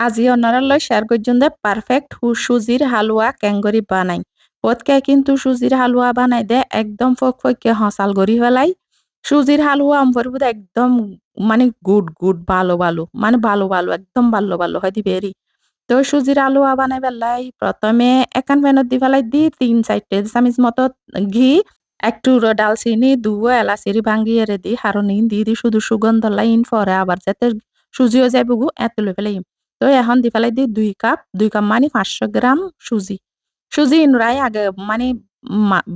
আজি অনারা লয় শেয়ার করছেন দে পারফেক্ট সুজির হালুয়া ক্যাঙ্গরি বানাই। পতকে কিন্তু সুজির হালুয়া বানাই দে, একদম ফক ফককে হসাল গড়ি ফেলাই সুজির হালুয়া আমফরিবুদ একদম মানে গুড গুড, ভালো ভালো মানে ভালো ভালো, একদম ভালো ভালো হয় দিবেরি তো সুজির হালুয়া বানাই পেলাই প্রথমে একান প্যানত দি ফেলাই দি তিন চারটে চামিচ মতো ঘি একটু ডালচিনি, দুয়ো এলাচিরি ভাঙ্গিয়ে দি হারনি দি দি শুধু সুগন্ধ লাইন পরে আবার যাতে সুজিও যাইব গু এত লই ফেলাই তো এখন দি ফেলাই দি দুই কাপ দুই কাপ মানে পাঁচশো গ্রাম সুজি। সুজি ইনরাই আগে মানে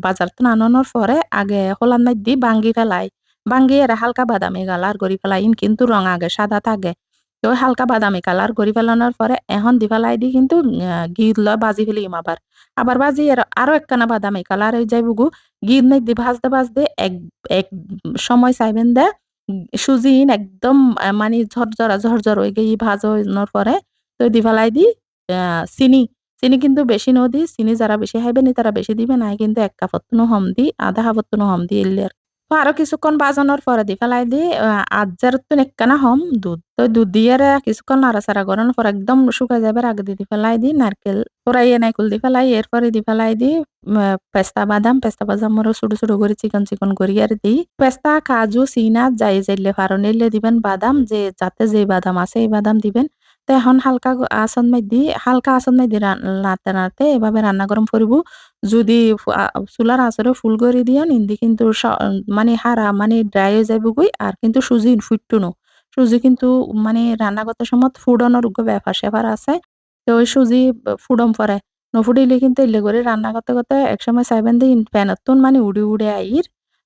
বাজার তো আনানোর পরে আগে হলান নাই দি বাঙ্গি ফেলাই। বাঙ্গি এরা হালকা বাদামি কালার করি ফেলাই, কিন্তু রং আগে সাদা থাকে। তো হালকা বাদামি কালার করি ফেলানোর পরে এখন দি ফেলাই দি কিন্তু ঘি লয় বাজি ফেলিম আবার। আবার বাজি আরও একখানা বাদামি কালার হয়ে যাইব গু ঘি নাই দি ভাজতে ভাজতে এক এক সময় চাইবেন দে সুজিন একদম মানে ঝরঝরা, ঝরঝর হয়ে গিয়ে ভাজানোর পরে তো দি ফেলাই দি চিনি চিনি কিন্তু বেশি নদি চিনি যারা বেশি খাইবে নি তারা বেশি দিবে নাই কিন্তু এক কাপত্তনো হম দি, আধা কাপত্তনো হম দি এলি তো আরও কিছুক্ষণ বাজানোর পরে দি ফেলাই দি আজার তো একখানা হম দুধ তো দুধ দিয়ে কিছুক্ষণ নাড়াচাড়া করানোর পর একদম শুকাই যাবে আগে দি ফেলাই দি নারকেল পোড়াইয়ে নাইকুল দি ফেলাই এরপরে দি ফেলাই দি পেস্তা বাদাম পেস্তা বাদাম ছোট ছোট করে চিকন চিকন করি আর দি পেস্তা কাজু সিনা যাই যাইলে ফারো নিলে দিবেন বাদাম, যে যাতে যে বাদাম আছে, এই বাদাম দিবেন। তো এখন হালকা আসন দি হালকা আসন দি নাড়তে নাড়তে এভাবে রান্না গরম করব। যদি চুলার আঁচরে ফুল করে দিও, নিন্দি কিন্তু মানে হারা মানে ড্রাই হয়ে যাইব গই, আর কিন্তু সুজি ফুটটুনো সুজি কিন্তু মানে রান্না করতে সময় ফুডনের ব্যাপার স্যাপার আছে, তো ওই সুজি ফুডম পরে। নফুডিলে কিন্তু এলে করে রান্না করতে করতে একসময় চাইবেন দিন প্যানতুন মানে উড়ে উড়ে আইর,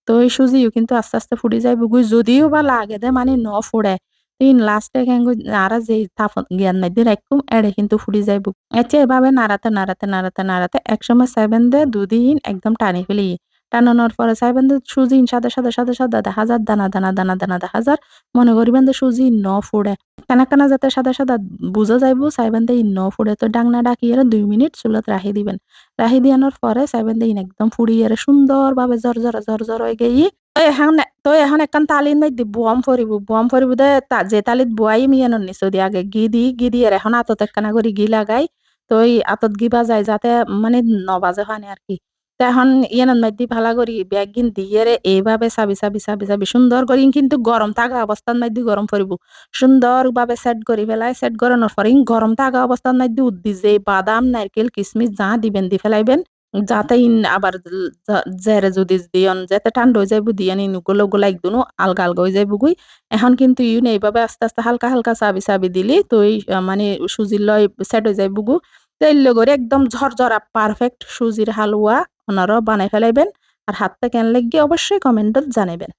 তো ওই সুজিও কিন্তু আস্তে আস্তে ফুটি যাইব গই, যদিও বা লাগে দে মানে ন ফুড়ে। তিন লাস্টে কেঙ্গু আরা যে তাপ জ্ঞান নাই দিয়ে একদম এড়ে কিন্তু ফুটি যাইব। এচে এভাবে নাড়াতে নাড়াতে নাড়াতে নাড়াতে একসময় সেভেন দে দুদিন একদম টানি ফেলি। টানানোর পরে চাইবেন যে সুজি সাদা সাদা সাদা সাদা দেখা যার দানা দানা দানা দানা দেখা যার মনে করিবেন যে সুজি ন ফুড়ে। কানা কানা যাতে সাদা সাদা বুঝা যাইব চাইবেন দে ন ফুড়ে। তো ডাংনা ডাকিয়ে দুই মিনিট চুলত রাখি দিবেন। রাখি দিয়ানোর পরে চাইবেন দে একদম ফুড়িয়ে সুন্দর ভাবে জর জর জর জর হয়ে গিয়ে এখন তো এখন একখান তালিন মাই বুয়াম ফরিব বুয়াম ফরিব দে যে তালিত বুয়াই মিয়ানোর নিচো দি আগে গি দি গি দিয়ে এখন আতত একখানা করে গি লাগাই তো ওই আতত গিবা যায় যাতে মানে নবাজে হয় আর কি এখন ইয়ানোর দি ভালা করি ব্যাগ গিন দিয়ে এইভাবে চাবি চাবি চাবি চাবি সুন্দর করি কিন্তু গরম থাকা অবস্থান মাই দি গরম ফরিব সুন্দর ভাবে সেট করি ফেলাই সেট করানোর পরে গরম থাকা অবস্থান মাই উদ্দি যে বাদাম নারকেল কিসমিস যা দিবেন দি ফেলাইবেন যাতে আবার জেরে যদি দিয়ন, যাতে ঠান্ডা হয়ে যাইব দিয়ান, ইনগুলো গুলা একদম আলগা আলগা হয়ে যাইব গুই এখন কিন্তু ইউন এইভাবে আস্তে আস্তে হালকা হালকা চাবি চাবি দিলি, তো এই মানে সুজির লয় সেট হয়ে যাইব গু। তেল করে একদম ঝরঝরা পারফেক্ট সুজির হালুয়া ওনারও বানাই ফেলাইবেন। আর হাতটা কেন লাগিয়ে অবশ্যই কমেন্টত জানাবেন